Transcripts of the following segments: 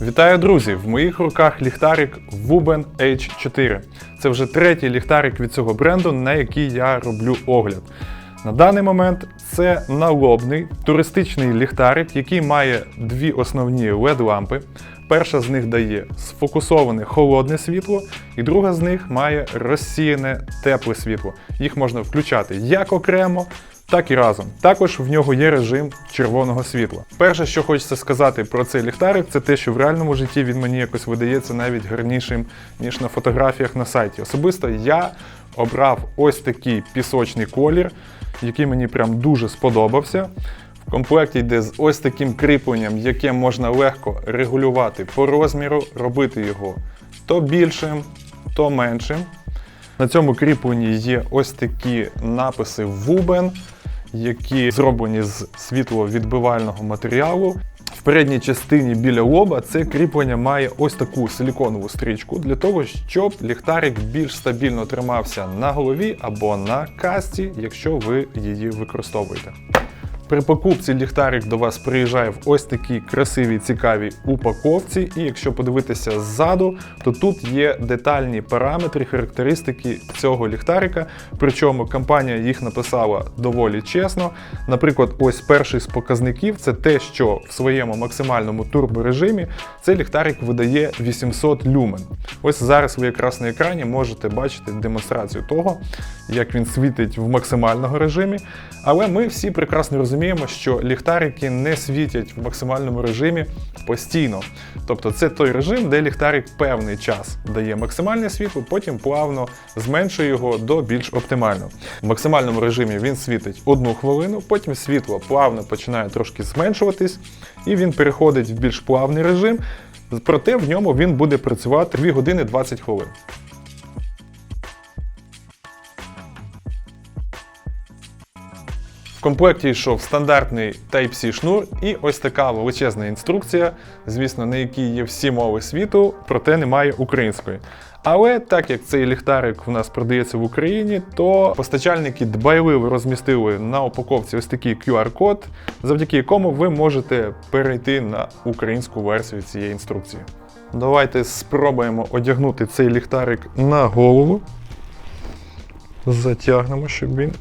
Вітаю, друзі! В моїх руках ліхтарик Wuben H4. Це вже третій ліхтарик від цього бренду, на який я роблю огляд. На даний момент це налобний туристичний ліхтарик, який має дві основні LED-лампи. Перша з них дає сфокусоване холодне світло, і друга з них має розсіяне тепле світло. Їх можна включати як окремо, так і разом. Також в нього є режим червоного світла. Перше, що хочеться сказати про цей ліхтарик, це те, що в реальному житті він мені якось видається навіть гарнішим, ніж на фотографіях на сайті. Особисто я обрав ось такий пісочний колір, який мені прям дуже сподобався. В комплекті йде з ось таким кріпленням, яке можна легко регулювати по розміру, робити його то більшим, то меншим. На цьому кріпленні є ось такі написи Вубен, які зроблені з світловідбивального матеріалу. В передній частині біля лоба це кріплення має ось таку силіконову стрічку для того, щоб ліхтарик більш стабільно тримався на голові або на касті, якщо ви її використовуєте. При покупці ліхтарик до вас приїжджає в ось такій красивій цікавій упаковці. І якщо подивитися ззаду, то тут є детальні параметри, характеристики цього ліхтарика. Причому компанія їх написала доволі чесно. Наприклад, ось перший з показників це те, що в своєму максимальному турборежимі цей ліхтарик видає 800 люмен. Ось зараз ви якраз на екрані можете бачити демонстрацію того, як він світить в максимальному режимі. Але ми всі прекрасно розуміємо, що ліхтарики не світять в максимальному режимі постійно. Тобто це той режим, де ліхтарик певний час дає максимальне світло, потім плавно зменшує його до більш оптимального. В максимальному режимі він світить одну хвилину, потім світло плавно починає трошки зменшуватись, і він переходить в більш плавний режим. Проте в ньому він буде працювати 2 години 20 хвилин. Комплекті йшов стандартний Type-C шнур і ось така величезна інструкція, звісно, на якій є всі мови світу, проте немає української. Але так як цей ліхтарик в нас продається в Україні, то постачальники дбайливо розмістили на упаковці ось такий QR-код, завдяки якому ви можете перейти на українську версію цієї інструкції. Давайте спробуємо одягнути цей ліхтарик на голову. Затягнемо, щоб він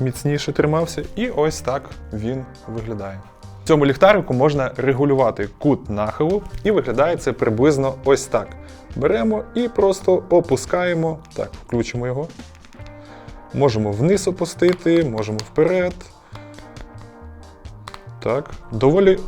міцніше тримався, і ось так він виглядає. В цьому ліхтарику можна регулювати кут нахилу, і виглядає це приблизно ось так. Беремо і просто опускаємо. Так, включимо його. Можемо вниз опустити, можемо вперед. Так, доволі,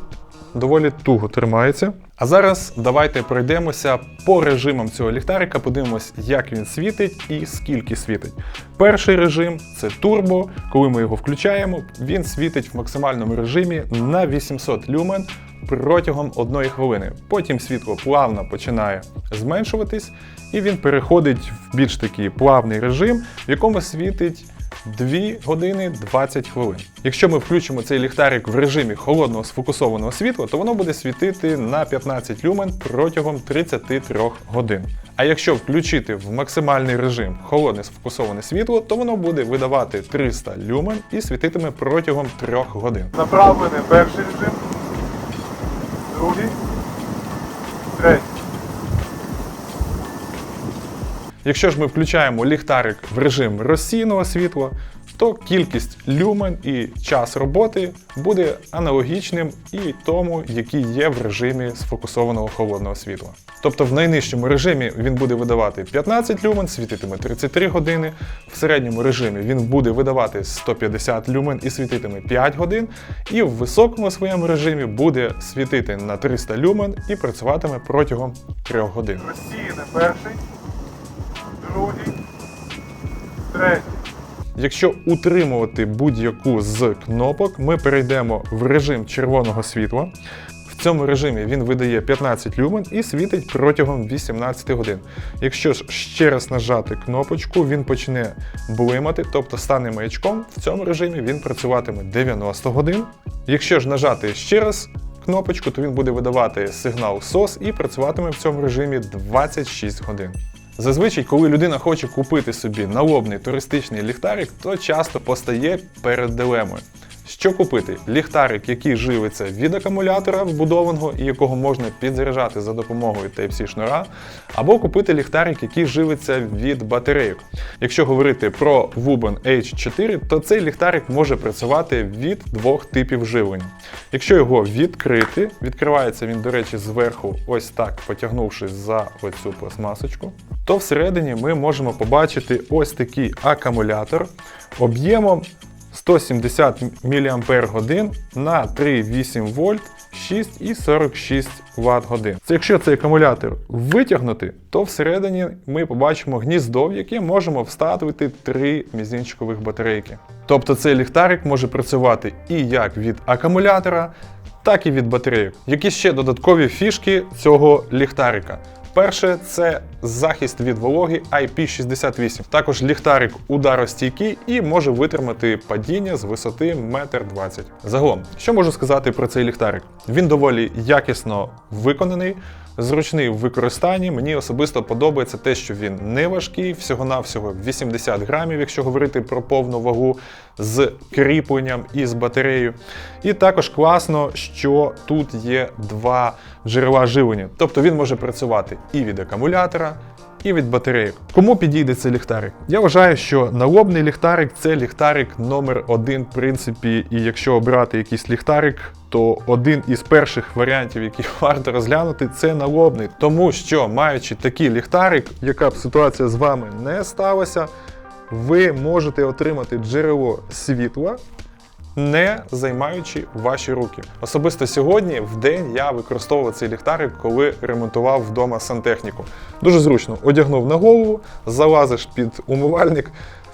доволі туго тримається. А зараз давайте пройдемося по режимам цього ліхтарика, подивимось, як він світить і скільки світить. Перший режим це турбо. Коли ми його включаємо, він світить в максимальному режимі на 800 люмен протягом 1 хвилини. Потім світло плавно починає зменшуватись, і він переходить в більш такий плавний режим, в якому світить 2 години 20 хвилин. Якщо ми включимо цей ліхтарик в режимі холодного сфокусованого світла, то воно буде світити на 15 люмен протягом 33 годин. А якщо включити в максимальний режим холодне сфокусоване світло, то воно буде видавати 300 люмен і світитиме протягом 3 годин. Направлений перший режим, другий, третій. Якщо ж ми включаємо ліхтарик в режим розсіяного світла, то кількість люмен і час роботи буде аналогічним і тому, який є в режимі сфокусованого холодного світла. Тобто в найнижчому режимі він буде видавати 15 люмен, світитиме 33 години, в середньому режимі він буде видавати 150 люмен і світитиме 5 годин, і в високому своєму режимі буде світити на 300 люмен і працюватиме протягом 3 годин. Розсіяний перший, третій. Якщо утримувати будь-яку з кнопок, ми перейдемо в режим червоного світла. В цьому режимі він видає 15 люмен і світить протягом 18 годин. Якщо ж ще раз нажати кнопочку, він почне блимати, тобто стане маячком. В цьому режимі він працюватиме 90 годин. Якщо ж нажати ще раз кнопочку, то він буде видавати сигнал SOS і працюватиме в цьому режимі 26 годин. Зазвичай, коли людина хоче купити собі налобний туристичний ліхтарик, то часто постає перед дилемою. Що купити? Ліхтарик, який живиться від акумулятора вбудованого і якого можна підзаряджати за допомогою Type-C шнура, або купити ліхтарик, який живиться від батарейок. Якщо говорити про Wuben H4, то цей ліхтарик може працювати від двох типів живлення. Якщо його відкрити, відкривається він, до речі, зверху, ось так потягнувшись за оцю пластмасочку, то всередині ми можемо побачити ось такий акумулятор об'ємом 170 мАч на 3,8 вольт 6,46 Вт годин. Якщо цей акумулятор витягнути, то всередині ми побачимо гніздо, в яке можемо вставити три мізинчикових батарейки. Тобто цей ліхтарик може працювати і як від акумулятора, так і від батарейок. Які ще додаткові фішки цього ліхтарика? Перше це захист від вологи IP68. Також ліхтарик ударостійкий і може витримати падіння з висоти 1,20 м. Загалом, що можу сказати про цей ліхтарик? Він доволі якісно виконаний. Зручний в використанні. Мені особисто подобається те, що він не важкий, всього-навсього 80 грамів, якщо говорити про повну вагу з кріпленням і з батареєю. І також класно, що тут є два джерела живлення. Тобто він може працювати і від акумулятора, і від батарейок. Кому підійде цей ліхтарик? Я вважаю, що налобний ліхтарик це ліхтарик номер один, в принципі, і якщо обирати якийсь ліхтарик, то один із перших варіантів, які варто розглянути, це налобний. Тому що, маючи такий ліхтарик, яка б ситуація з вами не сталася, ви можете отримати джерело світла не займаючи ваші руки. Особисто сьогодні в день я використовував цей ліхтарик, коли ремонтував вдома сантехніку. Дуже зручно одягнув на голову, залазиш під умивальник.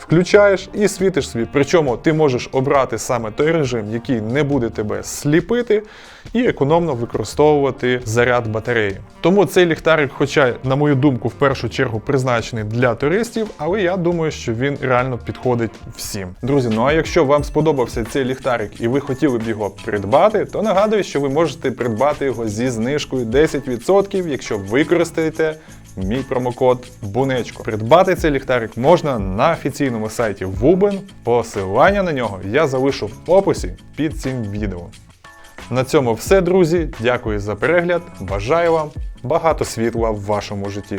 Включаєш і світиш світ. Причому ти можеш обрати саме той режим, який не буде тебе сліпити, і економно використовувати заряд батареї. Тому цей ліхтарик, хоча, на мою думку, в першу чергу призначений для туристів, але я думаю, що він реально підходить всім. Друзі, ну а якщо вам сподобався цей ліхтарик і ви хотіли б його придбати, то нагадую, що ви можете придбати його зі знижкою 10%, якщо використаєте мій промокод Бунечко. Придбати цей ліхтарик можна на офіційному сайті Вубен. Посилання на нього я залишу в описі під цим відео. На цьому все, друзі. Дякую за перегляд. Бажаю вам багато світла в вашому житті.